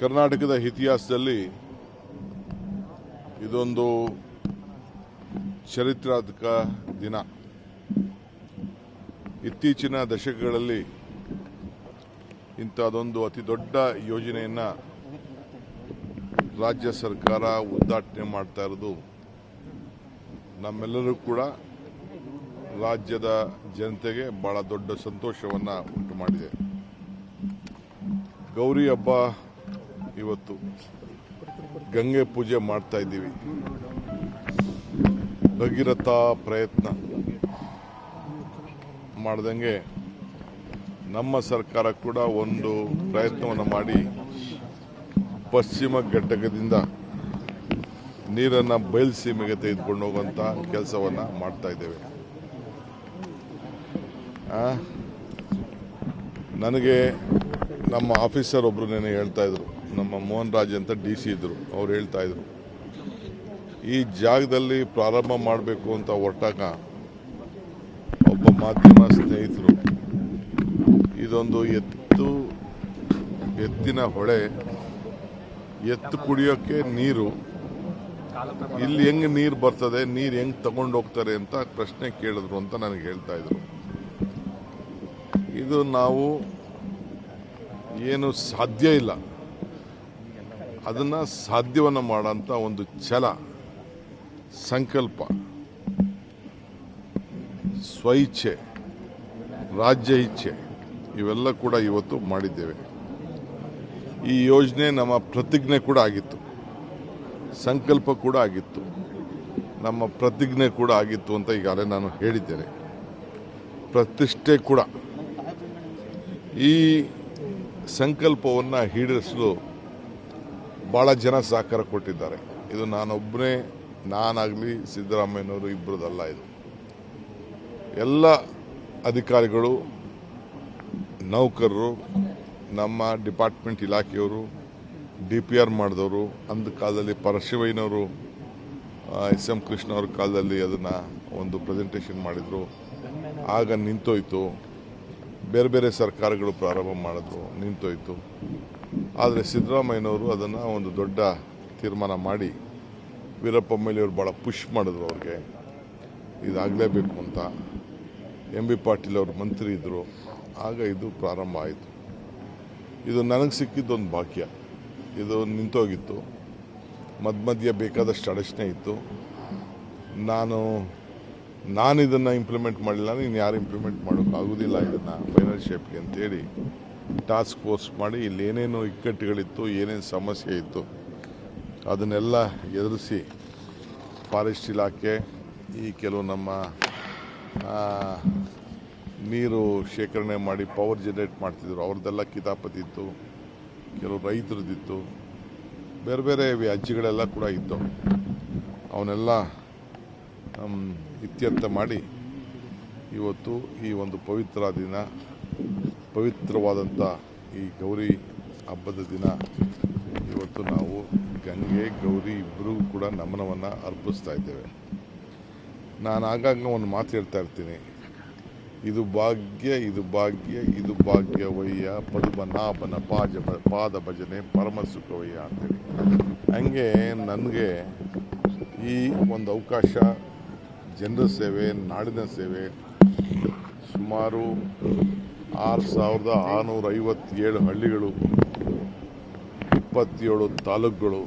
ಕರ್ನಾಟಕದ ಇತಿಹಾಸದಲ್ಲಿ ಇದೊಂದು ಚರಿತ್ರಾತ್ಮಕ ದಿನ. ಇತ್ತೀಚಿನ ದಶಕಗಳಲ್ಲಿ ಇಂಥದೊಂದು ಅತಿ ದೊಡ್ಡ ಯೋಜನೆಯನ್ನು ರಾಜ್ಯ ಸರ್ಕಾರ ಉದ್ಘಾಟನೆ ಮಾಡ್ತಾ ಇರೋದು ನಮ್ಮೆಲ್ಲರೂ ಕೂಡ ರಾಜ್ಯದ ಜನತೆಗೆ ಬಹಳ ದೊಡ್ಡ ಸಂತೋಷವನ್ನು ಉಂಟು ಮಾಡಿದೆ ಗೌರಿ ಹಬ್ಬ ಇವತ್ತು ಗಂಗೆ ಪೂಜೆ ಮಾಡ್ತಾ ಇದ್ದೀವಿ ಭಗೀರಥ ಪ್ರಯತ್ನ ಮಾಡ್ದಂಗೆ ನಮ್ಮ ಸರ್ಕಾರ ಕೂಡ ಒಂದು ಪ್ರಯತ್ನವನ್ನು ಮಾಡಿ ಪಶ್ಚಿಮ ಘಟಕದಿಂದ ನೀರನ್ನು ಬಯಲುಸೀಮೆಗೆ ತೆಗೆದುಕೊಂಡು ಹೋಗುವಂಥ ಕೆಲಸವನ್ನು ಮಾಡ್ತಾ ಇದ್ದೇವೆ? ನನಗೆ ನಮ್ಮ ಆಫೀಸರ್ ಒಬ್ರು ನೆನೆ ಹೇಳ್ತಾ ಇದ್ರು ನಮ್ಮ ಮೋಹನ್ ರಾಜ್ ಅಂತ ಡಿ ಸಿ ಇದ್ರು, ಅವ್ರು ಹೇಳ್ತಾ ಇದ್ರು. ಈ ಜಾಗದಲ್ಲಿ ಪ್ರಾರಂಭ ಮಾಡಬೇಕು ಅಂತ ಹೊರಟಾಗ ಒಬ್ಬ ಮಾಧ್ಯಮ ಸ್ನೇಹಿತರು, ಇದೊಂದು ಎತ್ತು, ಎತ್ತಿನ ಹೊಳೆ, ಎತ್ತು ಕುಡಿಯೋಕ್ಕೆ ನೀರು, ಇಲ್ಲಿ ಹೆಂಗೆ ನೀರು ಬರ್ತದೆ, ನೀರು ಹೆಂಗೆ ತಗೊಂಡು ಹೋಗ್ತಾರೆ ಅಂತ ಪ್ರಶ್ನೆ ಕೇಳಿದ್ರು ಅಂತ ನನಗೆ ಹೇಳ್ತಾ ಇದ್ರು. ಇದು ನಾವು ಏನು ಸಾಧ್ಯ ಇಲ್ಲ. ಅದನ್ನ ಸಾಧ್ಯವನ್ನು ಮಾಡೋಂಥ ಒಂದು ಛಲ, ಸಂಕಲ್ಪ, ಸ್ವಇಚ್ಛೆ, ರಾಜ್ಯ ಇಚ್ಛೆ, ಇವೆಲ್ಲ ಕೂಡ ಇವತ್ತು ಮಾಡಿದ್ದೇವೆ. ಈ ಯೋಜನೆ ನಮ್ಮ ಪ್ರತಿಜ್ಞೆ ಕೂಡ ಆಗಿತ್ತು. ಸಂಕಲ್ಪ ಕೂಡ ಆಗಿತ್ತು. ನಮ್ಮ ಪ್ರತಿಜ್ಞೆ ಕೂಡ ಆಗಿತ್ತು ಅಂತ ಈಗಾಗಲೇ ನಾನು ಹೇಳಿದ್ದೇನೆ. ಪ್ರತಿಷ್ಠೆ ಕೂಡ. ಈ ಸಂಕಲ್ಪವನ್ನು ಈಡೇರಿಸಲು ಭಾಳ ಜನ ಸಹಕಾರ ಕೊಟ್ಟಿದ್ದಾರೆ. ಇದು ನಾನೊಬ್ಬನೇ ನಾನಾಗಲಿ ಸಿದ್ದರಾಮಯ್ಯನವರು ಇಬ್ಬರದಲ್ಲ ಇದು. ಎಲ್ಲ ಅಧಿಕಾರಿಗಳು, ನೌಕರರು, ನಮ್ಮ ಡಿಪಾರ್ಟ್ಮೆಂಟ್ ಇಲಾಖೆಯವರು, ಡಿ ಪಿ ಆರ್ ಮಾಡಿದವರು, ಅಂದ ಕಾಲದಲ್ಲಿ ಪರಶಿವಯ್ಯನವರು ಎಸ್ ಎಂ ಕೃಷ್ಣ ಅವ್ರ ಕಾಲದಲ್ಲಿ ಅದನ್ನು ಒಂದು ಪ್ರೆಸೆಂಟೇಷನ್ ಮಾಡಿದರು. ಆಗ ನಿಂತೋಯ್ತು. ಬೇರೆ ಬೇರೆ ಸರ್ಕಾರಗಳು ಪ್ರಾರಂಭ ಮಾಡಿದ್ರು. ನಿಂತೋಯ್ತು. ಆದರೆ ಸಿದ್ದರಾಮಯ್ಯನವರು ಅದನ್ನು ಒಂದು ದೊಡ್ಡ ತೀರ್ಮಾನ ಮಾಡಿ ವೀರಪ್ಪ ಮೊಯ್ಲಿಯವರು ಭಾಳ ಪುಷ್ ಮಾಡಿದ್ರು ಅವ್ರಿಗೆ. ಇದಾಗಲೇಬೇಕು ಅಂತ. ಎಂ ಬಿ ಪಾಟೀಲ್ ಅವರು ಮಂತ್ರಿ ಇದ್ದರು ಆಗ ಇದು ಪ್ರಾರಂಭ ಆಯಿತು. ಇದು ನನಗೆ ಸಿಕ್ಕಿದ್ದೊಂದು ಭಾಗ್ಯ. ಇದು ನಿಂತೋಗಿತ್ತು. ಮಧ್ಯ ಮಧ್ಯೆ ಬೇಕಾದಷ್ಟು ಅಡಚಣೆ ಇತ್ತು. ನಾನು ನಾನು ಇದನ್ನು ಇಂಪ್ಲಿಮೆಂಟ್ ಮಾಡಿಲ್ಲ ಇನ್ನು ಯಾರು ಇಂಪ್ಲಿಮೆಂಟ್ ಮಾಡೋಕ್ಕಾಗೋದಿಲ್ಲ ಇದನ್ನು ಫೈನಲ್ ಶೇಪ್ಗೆ ಅಂತೇಳಿ. ಟಾಸ್ಕ್ ಫೋರ್ಸ್ ಮಾಡಿ ಇಲ್ಲಿ ಏನೇನು ಇಕ್ಕಟ್ಟುಗಳಿತ್ತು, ಏನೇನು ಸಮಸ್ಯೆ ಇತ್ತು, ಅದನ್ನೆಲ್ಲ ಎದುರಿಸಿ ಫಾರೆಸ್ಟ್ ಇಲಾಖೆ ಈ ಕೆಲವು ನಮ್ಮ ನೀರು ಶೇಖರಣೆ ಮಾಡಿ ಪವರ್ ಜನರೇಟ್ ಮಾಡ್ತಿದ್ರು. ಅವ್ರದ್ದೆಲ್ಲ ಕಿತಾಪತಿ ಇತ್ತು, ಕೆಲವು ರೈತರದ್ದಿತ್ತು, ಬೇರೆ ಬೇರೆ ವ್ಯಾಜ್ಯಗಳೆಲ್ಲ ಕೂಡ ಇತ್ತು. ಅವನ್ನೆಲ್ಲ ಇತ್ಯರ್ಥ ಮಾಡಿ ಇವತ್ತು ಈ ಒಂದು ಪವಿತ್ರ ದಿನ ಪವಿತ್ರವಾದಂಥ ಈ ಗೌರಿ ಹಬ್ಬದ ದಿನ. ಇವತ್ತು ನಾವು ಗಂಗೆ, ಗೌರಿ ಇಬ್ಬರಿಗೂ ಕೂಡ ನಮನವನ್ನು ಅರ್ಪಿಸ್ತಾ ಇದ್ದೇವೆ. ನಾನು ಆಗಾಗ ಒಂದು ಮಾತು ಹೇಳ್ತಾ ಇರ್ತೀನಿ. ಇದು ಭಾಗ್ಯ ಇದು ಭಾಗ್ಯ, ಇದು ಭಾಗ್ಯವಯ್ಯ ಪದ್ಮನಾಭನ ಪಾಜ ಪಾದ ಭಜನೆ, ಪರಮ ಸುಖವಯ್ಯ ಅಂತೇಳಿ. ಹಂಗೆ ನನಗೆ ಈ ಒಂದು ಅವಕಾಶ, ಜನರ ಸೇವೆ, ನಾಡಿನ ಸೇವೆ ಸುಮಾರು ಆರು ಸಾವಿರದ ಆರುನೂರ ಐವತ್ತೇಳು ಹಳ್ಳಿಗಳು, ಇಪ್ಪತ್ತೇಳು ತಾಲೂಕುಗಳು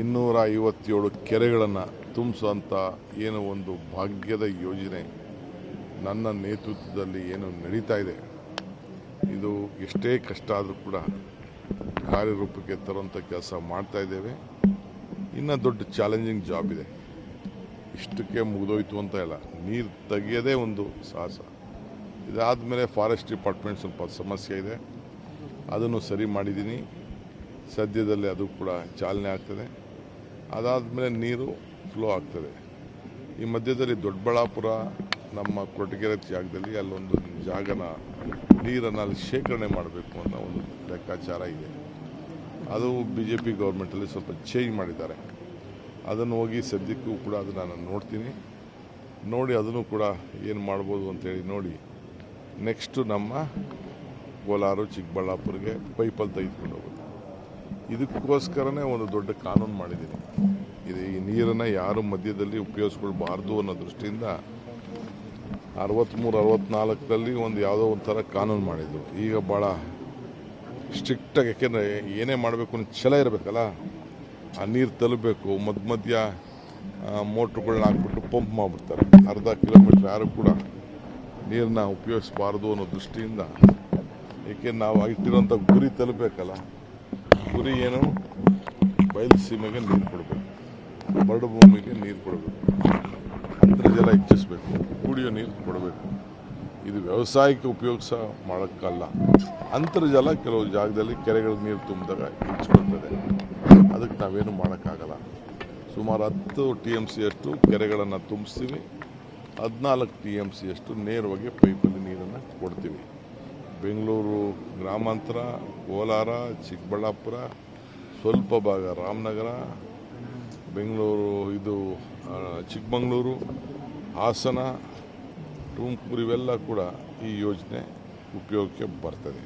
ಇನ್ನೂರ ಐವತ್ತೇಳು ಕೆರೆಗಳನ್ನು ತುಂಬಿಸುವಂಥ ಏನು ಒಂದು ಭಾಗ್ಯದ ಯೋಜನೆ ನನ್ನ ನೇತೃತ್ವದಲ್ಲಿ ಏನು ನಡೀತಾ ಇದೆ. ಇದು ಎಷ್ಟೇ ಕಷ್ಟ ಆದರೂ ಕೂಡ ಕಾರ್ಯರೂಪಕ್ಕೆ ತರುವಂಥ ಕೆಲಸ ಮಾಡ್ತಾ ಇದ್ದೇವೆ. ಇನ್ನು ದೊಡ್ಡ ಚಾಲೆಂಜಿಂಗ್ ಜಾಬ್ ಇದೆ. ಇಷ್ಟಕ್ಕೆ ಮುಗಿದೋಯ್ತು ಅಂತ ಇಲ್ಲ. ನೀರು ತೆಗೆಯೋದೇ ಒಂದು ಸಾಹಸ. ಇದಾದಮೇಲೆ ಫಾರೆಸ್ಟ್ ಡಿಪಾರ್ಟ್ಮೆಂಟ್ ಸ್ವಲ್ಪ ಸಮಸ್ಯೆ ಇದೆ. ಅದನ್ನು ಸರಿ ಮಾಡಿದ್ದೀನಿ. ಸದ್ಯದಲ್ಲೇ ಅದು ಕೂಡ ಚಾಲನೆ ಆಗ್ತದೆ. ಅದಾದಮೇಲೆ ನೀರು ಫ್ಲೋ ಆಗ್ತದೆ. ಈ ಮಧ್ಯದಲ್ಲಿ ದೊಡ್ಡಬಳ್ಳಾಪುರ, ನಮ್ಮ ಕೊರಟಗೆರೆ ಜಾಗದಲ್ಲಿ ಅಲ್ಲೊಂದು ಜಾಗನ ನೀರನ್ನು ಅಲ್ಲಿ ಶೇಖರಣೆ ಮಾಡಬೇಕು ಅನ್ನೋ ಒಂದು ಲೆಕ್ಕಾಚಾರ ಇದೆ. ಅದು ಬಿ ಜೆ ಪಿ ಗೌರ್ಮೆಂಟಲ್ಲಿ ಸ್ವಲ್ಪ ಚೇಂಜ್ ಮಾಡಿದ್ದಾರೆ. ಅದನ್ನು ಹೋಗಿ ಸದ್ಯಕ್ಕೂ ಕೂಡ ಅದನ್ನು ನಾನು ನೋಡ್ತೀನಿ. ನೋಡಿ ಅದನ್ನು ಕೂಡ ಏನು ಮಾಡ್ಬೋದು ಅಂತೇಳಿ ನೋಡಿ. ನೆಕ್ಸ್ಟು ನಮ್ಮ ಕೋಲಾರು ಚಿಕ್ಕಬಳ್ಳಾಪುರಿಗೆ ಪೈಪಲ್ಲಿ ತೆಗೆದುಕೊಂಡು ಹೋಗುತ್ತೆ ಇದಕ್ಕೋಸ್ಕರನೇ ಒಂದು ದೊಡ್ಡ ಕಾನೂನು ಮಾಡಿದ್ದೀನಿ. ಇದು ಈ ನೀರನ್ನು ಯಾರು ಮಧ್ಯದಲ್ಲಿ ಉಪಯೋಗಿಸ್ಕೊಳ್ಬಾರ್ದು ಅನ್ನೋ ದೃಷ್ಟಿಯಿಂದ ಅರವತ್ತ್ಮೂರು ಅರವತ್ತ್ನಾಲ್ಕರಲ್ಲಿ ಒಂದು ಯಾವುದೋ ಒಂಥರ ಕಾನೂನು ಮಾಡಿದ್ರು. ಈಗ ಭಾಳ ಸ್ಟ್ರಿಕ್ಟಾಗಿ ಯಾಕೆಂದರೆ ಏನೇ ಮಾಡಬೇಕು ಅನ್ನೋ ಛಲ ಇರಬೇಕಲ್ಲ? ಆ ನೀರು ತಲುಪಬೇಕು ಮಧ್ಯ ಮಧ್ಯ ಮೋಟ್ರುಗಳನ್ನ ಹಾಕ್ಬಿಟ್ಟು ಪಂಪ್ ಮಾಡಿಬಿಡ್ತಾರೆ. ಅರ್ಧ ಕಿಲೋಮೀಟ್ರ್ ಯಾರು ಕೂಡ ನೀರನ್ನ ಉಪಯೋಗಿಸಬಾರದು ಅನ್ನೋ ದೃಷ್ಟಿಯಿಂದ ಏಕೆ ನಾವು ಇಟ್ಟಿರೋಂಥ ಗುರಿ ತಲುಪಬೇಕಲ್ಲ? ಗುರಿ ಏನು? ಬಯಲು ಸೀಮೆಗೆ ನೀರು ಕೊಡಬೇಕು. ಬರಡು ಭೂಮಿಗೆ ನೀರು ಕೊಡಬೇಕು. ಅಂತರ್ಜಲ ಹೆಚ್ಚಿಸಬೇಕು. ಕುಡಿಯೋ ನೀರು ಕೊಡಬೇಕು. ಇದು ವ್ಯವಸಾಯಕ್ಕೆ ಉಪಯೋಗಿಸ ಮಾಡೋಕ್ಕಲ್ಲ. ಅಂತರ್ಜಲ ಕೆಲವು ಜಾಗದಲ್ಲಿ ಕೆರೆಗಳಿಗೆ ನೀರು ತುಂಬಿದಾಗ ಹೆಚ್ಚಿಕೊಳ್ತದೆ. ಅದಕ್ಕೆ ನಾವೇನು ಮಾಡೋಕ್ಕಾಗಲ್ಲ. ಸುಮಾರು ಹತ್ತು ಟಿ ಎಂ ಸಿಯಷ್ಟು ಕೆರೆಗಳನ್ನು ತುಂಬಿಸ್ತೀವಿ. ಹದಿನಾಲ್ಕು ಟಿ ಎಂ ಸಿಯಷ್ಟು ನೇರವಾಗಿ ಪೈಪಲ್ಲಿ ನೀರನ್ನು ಕೊಡ್ತೀವಿ. ಬೆಂಗಳೂರು ಗ್ರಾಮಾಂತರ, ಕೋಲಾರ, ಚಿಕ್ಕಬಳ್ಳಾಪುರ, ಸ್ವಲ್ಪ ಭಾಗ ರಾಮನಗರ, ಬೆಂಗಳೂರು ಇದು ಚಿಕ್ಕಮಗಳೂರು, ಹಾಸನ, ತುಮಕೂರು ಇವೆಲ್ಲ ಕೂಡ ಈ ಯೋಜನೆ ಉಪಯೋಗಕ್ಕೆ ಬರ್ತದೆ.